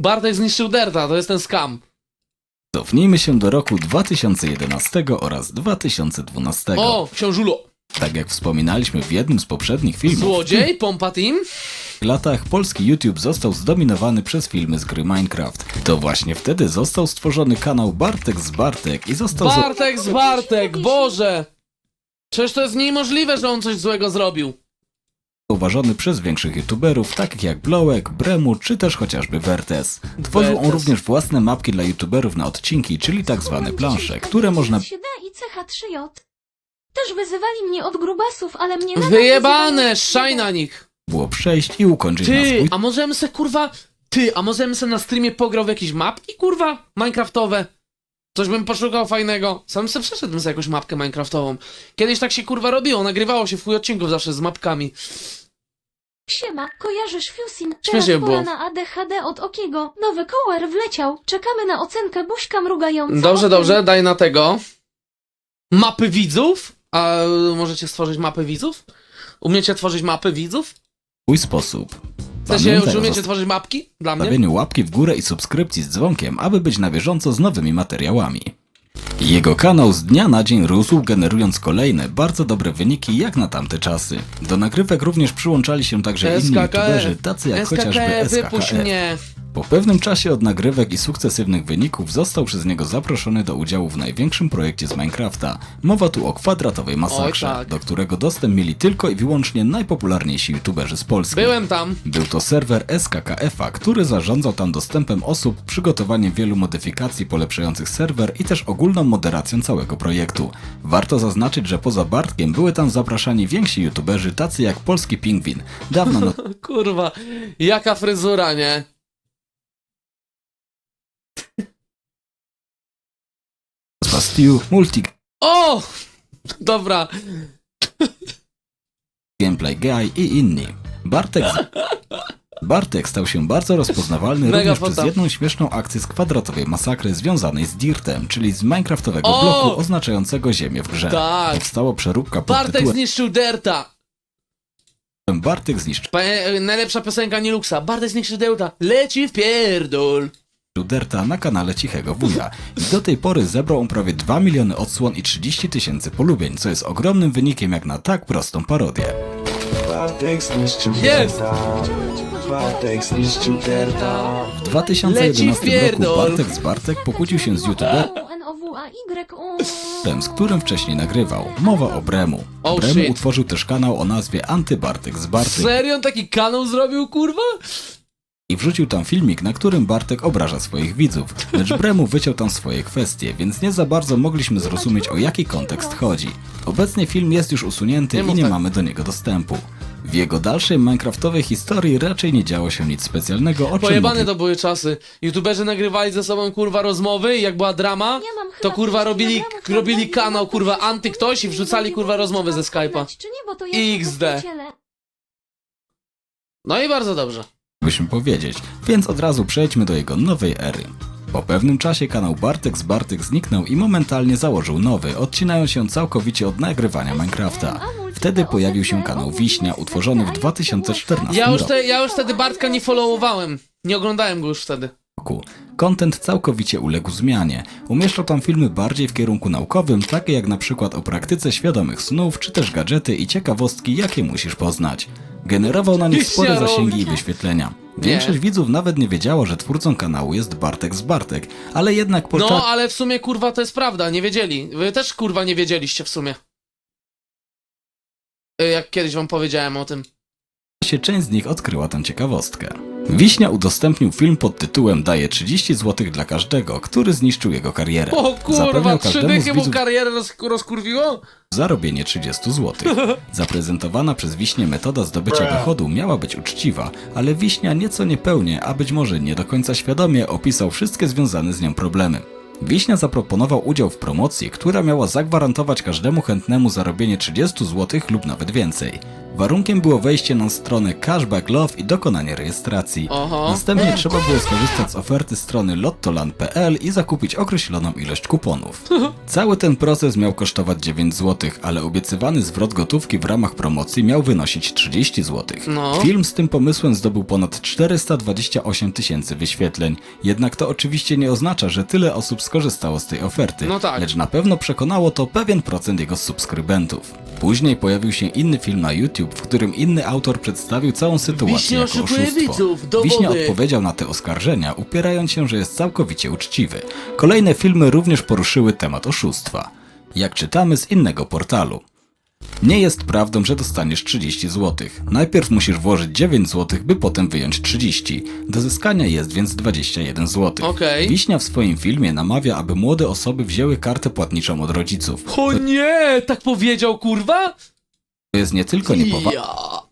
Bartek zniszczył Derta, to jest ten skam. Cofnijmy się do roku 2011 oraz 2012. O, książulo. Tak jak wspominaliśmy w jednym z poprzednich filmów, Złodziej, pompa team. w latach polski YouTube został zdominowany przez filmy z gry Minecraft. To właśnie wtedy został stworzony kanał Bartek z Bartek i został za- Bartek z Bartek, Boże. Przecież to jest niemożliwe, że on coś złego zrobił. Zauważony przez większych YouTuberów takich jak Blowek, Bremu czy też chociażby Vertes. Tworzył on również własne mapki dla YouTuberów na odcinki, czyli tak zwane plansze, które można 7 i CH3J. Też wyzywali mnie od grubasów, ale mnie nadal Wyjebane, wyzywają. szaj na nich. było przejść i ukończyć na Ty, swój a możemy se kurwa... Ty, a możemy se na streamie pograł w jakieś mapki, kurwa? Minecraftowe. Coś bym poszukał fajnego. Sam se przeszedłem za jakąś mapkę minecraftową. Kiedyś tak się kurwa robiło, nagrywało się w chuj odcinków zawsze z mapkami. Siema, kojarzysz Fusin? Teraz Śmiesznie pora było. na ADHD od Okiego. Nowy kołer wleciał. Czekamy na ocenkę buźka mrugająca. Dobrze, dobrze, daj na tego. Mapy widzów? A możecie stworzyć mapy widzów? Umiecie tworzyć mapy widzów? swój sposób. Czy o umiecie tworzyć mapki? Dla mnie? zostawieniu łapki w górę i subskrypcji z dzwonkiem, aby być na bieżąco z nowymi materiałami. Jego kanał z dnia na dzień rósł, generując kolejne, bardzo dobre wyniki jak na tamte czasy. Do nagrywek również przyłączali się także inni SKKF. youtuberzy, tacy jak chociażby SKKF, wypuść SKKF. mnie. Po pewnym czasie od nagrywek i sukcesywnych wyników został przez niego zaproszony do udziału w największym projekcie z Minecrafta. Mowa tu o kwadratowej masakrze, Oj, tak. do którego dostęp mieli tylko i wyłącznie najpopularniejsi youtuberzy z Polski. Byłem tam. Był to serwer SKKF-a, który zarządzał tam dostępem osób, przygotowaniem wielu modyfikacji polepszających serwer i też ogólną moderacją całego projektu. Warto zaznaczyć, że poza Bartkiem były tam zapraszani więksi youtuberzy tacy jak Polski Pingwin, dawno no- Kurwa, jaka fryzura, nie? Stew, Multi O! Dobra. Gameplay Guy i inni. Bartek, Bartek stał się bardzo rozpoznawalny Mega również fota. przez jedną śmieszną akcję z kwadratowej masakry związanej z Dirtem, czyli z minecraftowego O! bloku oznaczającego ziemię w grze. Tak. Powstała przeróbka pod Bartek tytułem zniszczył Derta. Bartek zniszczył Pa- e, najlepsza piosenka Niluxa. Bartek zniszczył Derta. Leci w pierdol. Derta na kanale Cichego Wuja. I do tej pory zebrał on prawie 2 miliony odsłon i 30 tysięcy polubień, co jest ogromnym wynikiem jak na tak prostą parodię. Jest! W 2011 Leci w pierdol. roku Bartek z Bartek pokłócił się z youtuberem, z którym wcześniej nagrywał. Mowa o Bremu. Oh, Bremu shit. utworzył też kanał o nazwie Antybartek z Bartek Serio on taki kanał zrobił, kurwa? I wrzucił tam filmik, na którym Bartek obraża swoich widzów. Lecz Bremu wyciął tam swoje kwestie, więc nie za bardzo mogliśmy zrozumieć o jaki kontekst chodzi. Obecnie film jest już usunięty i nie tak. mamy do niego dostępu. W jego dalszej minecraftowej historii raczej nie działo się nic specjalnego, o czym Pojebane mogli to były czasy. YouTuberzy nagrywali ze sobą kurwa rozmowy i jak była drama, Ja mam to chyba kurwa 5 robili, robili kanał kurwa to anty ktoś i wrzucali kurwa rozmowy ze Skype'a. Czy nie, bo to ja XD. No i bardzo dobrze. Byśmy powiedzieć, więc od razu przejdźmy do jego nowej ery. Po pewnym czasie kanał Bartek z Bartek zniknął i momentalnie założył nowy, odcinając się całkowicie od nagrywania Minecrafta. Wtedy pojawił się kanał Wiśnia, utworzony w 2014 Ja już, roku. te, ja już wtedy Bartka nie followowałem. Nie oglądałem go już wtedy. roku. Content całkowicie uległ zmianie. Umieszczał tam filmy bardziej w kierunku naukowym, takie jak na przykład o praktyce świadomych snów, czy też gadżety i ciekawostki, jakie musisz poznać. Generował na nich spore zasięgi i wyświetlenia. Większość widzów nawet nie wiedziała, że twórcą kanału jest Bartek z Bartek, ale jednak po czasie No, ale w sumie kurwa to jest prawda, nie wiedzieli. Wy też kurwa nie wiedzieliście w sumie. Y, Jak kiedyś wam powiedziałem o tym. część z nich odkryła tę ciekawostkę. Wiśnia udostępnił film pod tytułem Daje 30 zł dla każdego, który zniszczył jego karierę. O kurwa, Zapewniał trzy każdemu z dychy mu widzów karierę roz, rozkurwiło? zarobienie 30 zł. Zaprezentowana przez Wiśnię metoda zdobycia dochodu miała być uczciwa, ale Wiśnia nieco niepełnie, a być może nie do końca świadomie opisał wszystkie związane z nią problemy. Wiśnia zaproponował udział w promocji, która miała zagwarantować każdemu chętnemu zarobienie 30 zł lub nawet więcej. Warunkiem było wejście na stronę Cashback Love i dokonanie rejestracji. Następnie trzeba było skorzystać z oferty strony lottoland.pl i zakupić określoną ilość kuponów. Cały ten proces miał kosztować 9 zł, ale obiecywany zwrot gotówki w ramach promocji miał wynosić 30 zł. No. Film z tym pomysłem zdobył ponad 428 tysięcy wyświetleń, jednak to oczywiście nie oznacza, że tyle osób skorzystało z tej oferty, No tak. lecz na pewno przekonało to pewien procent jego subskrybentów. Później pojawił się inny film na YouTube, w którym inny autor przedstawił całą sytuację Wiśnia jako oszukuje oszustwo. widzów, dowody. Wiśnia odpowiedział na te oskarżenia, upierając się, że jest całkowicie uczciwy. Kolejne filmy również poruszyły temat oszustwa. Jak czytamy z innego portalu. Nie jest prawdą, że dostaniesz 30 zł. Najpierw musisz włożyć 9 zł, by potem wyjąć 30. Do zyskania jest więc 21 zł. Okej. Wiśnia w swoim filmie namawia, aby młode osoby wzięły kartę płatniczą od rodziców. O nie, tak powiedział, kurwa? To jest nie tylko niepoważne, Ja,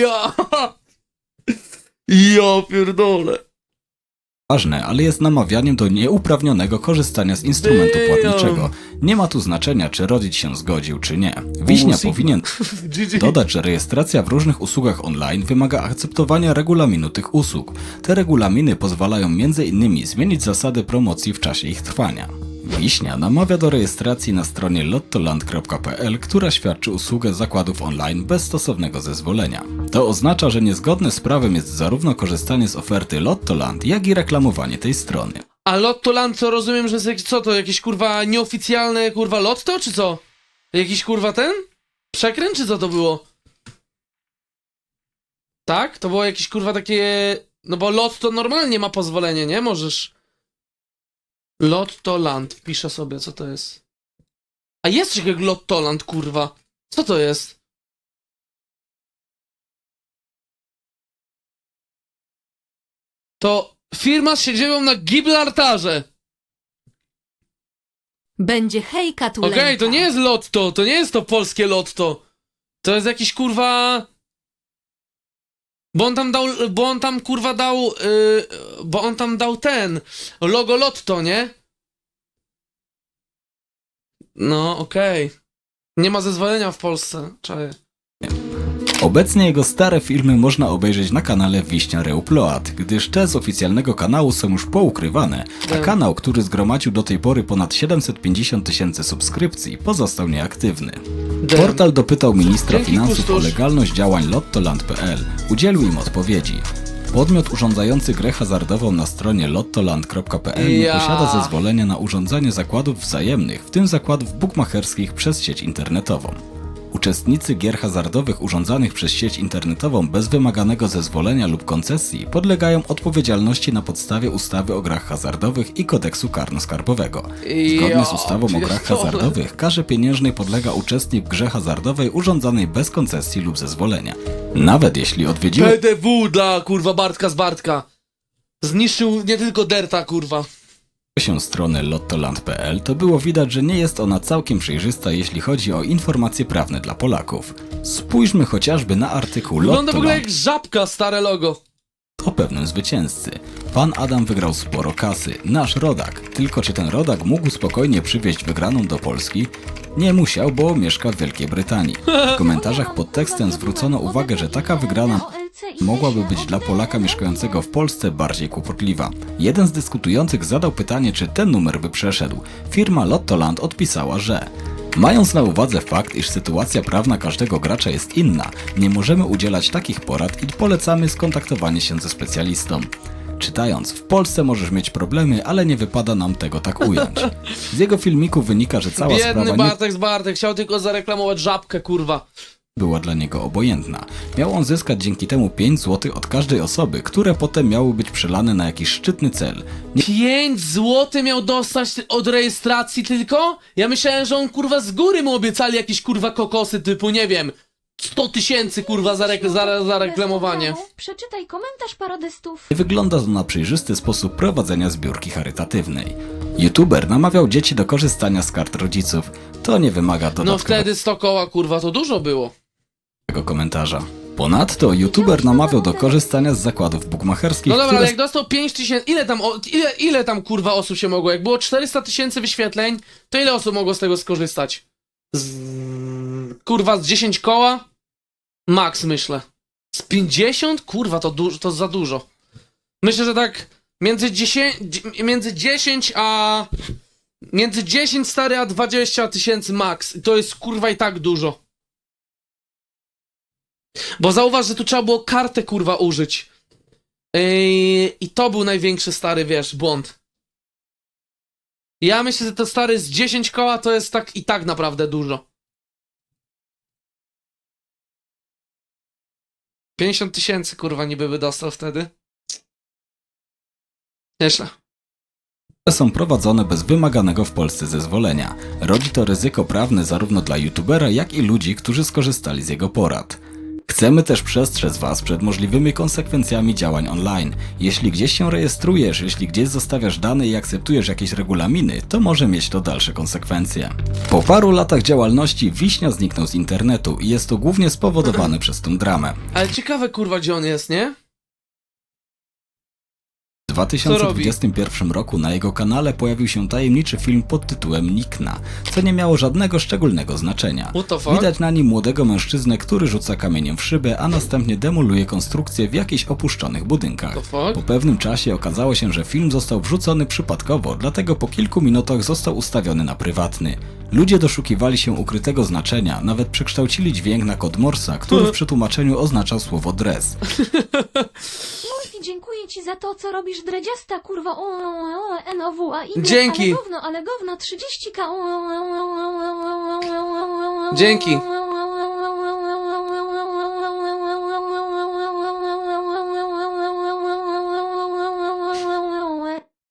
ja, ja pierdolę. Ale jest namawianiem do nieuprawnionego korzystania z instrumentu Damn. płatniczego. Nie ma tu znaczenia, czy rodzic się zgodził, czy nie. Wiśnia powinien. Dodać, że rejestracja w różnych usługach online wymaga akceptowania regulaminu tych usług. Te regulaminy pozwalają m.in. zmienić zasady promocji w czasie ich trwania. Wiśnia namawia do rejestracji na stronie lottoland.pl, która świadczy usługę zakładów online bez stosownego zezwolenia. To oznacza, że niezgodne z prawem jest zarówno korzystanie z oferty Lottoland, jak i reklamowanie tej strony. A Lotto Land, co rozumiem, że jest co to, jakieś kurwa nieoficjalne kurwa lotto, czy co? Jakiś kurwa ten? Przekręt, czy co to było? Tak? To było jakieś kurwa takie... No bo lotto normalnie ma pozwolenie, nie? Możesz... Lotto Land, piszę sobie, co to jest. A jest coś jak Lotto Land, kurwa. Co to jest? To firma z siedzibą na Gibraltarze. Będzie hejka tu Okej, to nie jest lotto, to nie jest to polskie lotto. To jest jakiś kurwa. Bo on tam dał, bo on tam kurwa dał, yy, bo on tam dał ten, logo lotto, nie? No, okej. Nie ma zezwolenia w Polsce, czaję. Obecnie jego stare filmy można obejrzeć na kanale Wiśnia Reuploat, gdyż te z oficjalnego kanału są już poukrywane, a Tak. kanał, który zgromadził do tej pory ponad 750 tysięcy subskrypcji, pozostał nieaktywny. Portal dopytał ministra finansów o legalność działań lottoland.pl. Udzielił im odpowiedzi. Podmiot urządzający grę hazardową na stronie lottoland.pl nie posiada zezwolenia na urządzanie zakładów wzajemnych, w tym zakładów bukmacherskich przez sieć internetową. Uczestnicy gier hazardowych urządzanych przez sieć internetową bez wymaganego zezwolenia lub koncesji podlegają odpowiedzialności na podstawie ustawy o grach hazardowych i kodeksu karno-skarbowego. Zgodnie z ustawą o grach hazardowych karze pieniężnej podlega uczestnik w grze hazardowej urządzanej bez koncesji lub zezwolenia. Nawet jeśli odwiedziłeś PDW dla kurwa Bartka z Bartka. Zniszczył nie tylko Derta, kurwa. Się stronę lottoland.pl, to było widać, że nie jest ona całkiem przejrzysta, jeśli chodzi o informacje prawne dla Polaków. Spójrzmy chociażby na artykuł Wygląda w ogóle Lottoland jak żabka, stare logo. o pewnym zwycięzcy. Pan Adam wygrał sporo kasy, nasz rodak. Tylko czy ten rodak mógł spokojnie przywieźć wygraną do Polski? Nie musiał, bo mieszka w Wielkiej Brytanii. W komentarzach pod tekstem zwrócono uwagę, że taka wygrana mogłaby być dla Polaka mieszkającego w Polsce bardziej kłopotliwa. Jeden z dyskutujących zadał pytanie, czy ten numer by przeszedł. Firma Lottoland odpisała, że Mając na uwadze fakt, iż sytuacja prawna każdego gracza jest inna, nie możemy udzielać takich porad i polecamy skontaktowanie się ze specjalistą. Czytając, w Polsce możesz mieć problemy, ale nie wypada nam tego tak ująć. Z jego filmiku wynika, że cała Biedny sprawa nie Bartek z Bartek, chciał tylko zareklamować żabkę, kurwa. Była dla niego obojętna. Miał on zyskać dzięki temu 5 zł od każdej osoby, które potem miały być przelane na jakiś szczytny cel. Nie 5 zł miał dostać ty- od rejestracji tylko? Ja myślałem, że on kurwa z góry mu obiecali jakieś kurwa kokosy typu, nie wiem, 100 tysięcy kurwa za, rek- za, za reklamowanie. Przeczytaj komentarz parodystów. wygląda to na przejrzysty sposób prowadzenia zbiórki charytatywnej. YouTuber namawiał dzieci do korzystania z kart rodziców. To nie wymaga No dodatkowego wtedy 100 koła kurwa to dużo było. Komentarza. Ponadto YouTuber namawiał do korzystania z zakładów bukmacherskich, No dobra, które ale jak dostał 5 tysięcy, ile tam, o- ile, ile tam kurwa osób się mogło? Jak było 400 tysięcy wyświetleń, to ile osób mogło z tego skorzystać? Z... Kurwa z 10 koła? Max, myślę. Z 50? Kurwa, to, du- to za dużo. Myślę, że tak między 10, dzie- między 10 a... Między 10 stary a 20 tysięcy max. I To jest kurwa i tak dużo. Bo zauważ, że tu trzeba było kartę kurwa użyć. I to był największy stary, wiesz, błąd. Ja myślę, że to stary z 10 koła to jest tak i tak naprawdę dużo. 50 tysięcy kurwa niby by dostał wtedy. Nieźle. są prowadzone bez wymaganego w Polsce zezwolenia. Rodzi to ryzyko prawne zarówno dla youtubera, jak i ludzi, którzy skorzystali z jego porad. Chcemy też przestrzec Was przed możliwymi konsekwencjami działań online. Jeśli gdzieś się rejestrujesz, jeśli gdzieś zostawiasz dane i akceptujesz jakieś regulaminy, to może mieć to dalsze konsekwencje. Po paru latach działalności Wiśnia zniknął z internetu i jest to głównie spowodowane przez tą dramę. Ale ciekawe kurwa gdzie on jest, nie? W 2021 roku na jego kanale pojawił się tajemniczy film pod tytułem Nikna, co nie miało żadnego szczególnego znaczenia. Widać na nim młodego mężczyznę, który rzuca kamieniem w szybę, a następnie demoluje konstrukcje w jakichś opuszczonych budynkach. Po pewnym czasie okazało się, że film został wrzucony przypadkowo, dlatego po kilku minutach został ustawiony na prywatny. Ludzie doszukiwali się ukrytego znaczenia, nawet przekształcili dźwięk na kod Morsa, który w przetłumaczeniu oznaczał słowo dres. Dziękuję ci za to, co robisz, dredziasta, kurwa, o, o, o, NOW, a inne, Dzięki. ale gówno, ale gówno, 30k, o, o, o, o, o, o, o, o, Dzięki.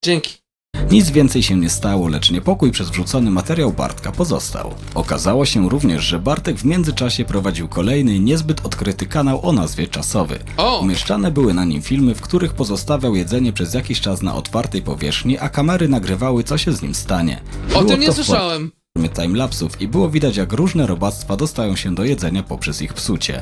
Dzięki. Nic więcej się nie stało, lecz niepokój przez wrzucony materiał Bartka pozostał. Okazało się również, że Bartek w międzyczasie prowadził kolejny, niezbyt odkryty kanał o nazwie Czasowy. Umieszczane były na nim filmy, w których pozostawiał jedzenie przez jakiś czas na otwartej powierzchni, a kamery nagrywały, co się z nim stanie. O Było tym nie to w słyszałem. formie timelapsów i było widać, jak różne robactwa dostają się do jedzenia poprzez ich psucie.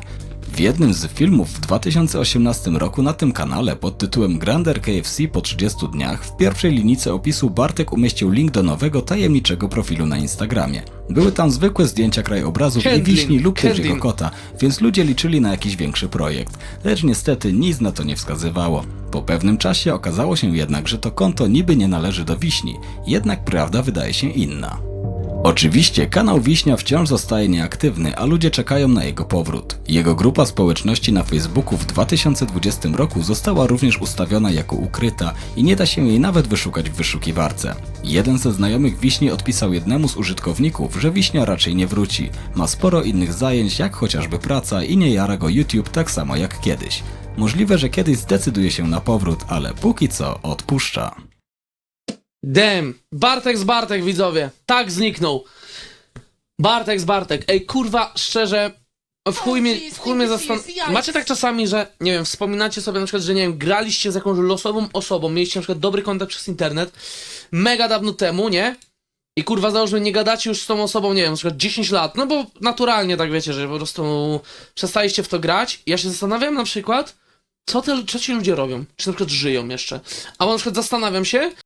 W jednym z filmów w 2018 roku na tym kanale pod tytułem Grander KFC po 30 dniach w pierwszej linijce opisu Bartek umieścił link do nowego tajemniczego profilu na Instagramie. Były tam zwykłe zdjęcia krajobrazów i wiśni lub też jego kota, więc ludzie liczyli na jakiś większy projekt. Lecz niestety nic na to nie wskazywało. Po pewnym czasie okazało się jednak, że to konto niby nie należy do wiśni, jednak prawda wydaje się inna. Oczywiście kanał Wiśnia wciąż zostaje nieaktywny, a ludzie czekają na jego powrót. Jego grupa społeczności na Facebooku w 2020 roku została również ustawiona jako ukryta i nie da się jej nawet wyszukać w wyszukiwarce. Jeden ze znajomych Wiśni odpisał jednemu z użytkowników, że Wiśnia raczej nie wróci. Ma sporo innych zajęć, jak chociażby praca i nie jara go YouTube tak samo jak kiedyś. Możliwe, że kiedyś zdecyduje się na powrót, ale póki co odpuszcza. Dem. Bartek z Bartek, widzowie. Tak zniknął. Bartek z Bartek. Ej, kurwa, szczerze. W chuj mnie, w chuj mnie zastan... Macie tak czasami, że, nie wiem, wspominacie sobie na przykład, że nie wiem, graliście z jakąś losową osobą, mieliście na przykład dobry kontakt przez internet, mega dawno temu, nie? I kurwa, załóżmy, nie gadacie już z tą osobą, nie wiem, na przykład 10 lat, no bo naturalnie tak wiecie, że po prostu przestaliście w to grać. Ja się zastanawiam na przykład, co, te, co ci ludzie robią? Czy na przykład żyją jeszcze? Albo na przykład zastanawiam się,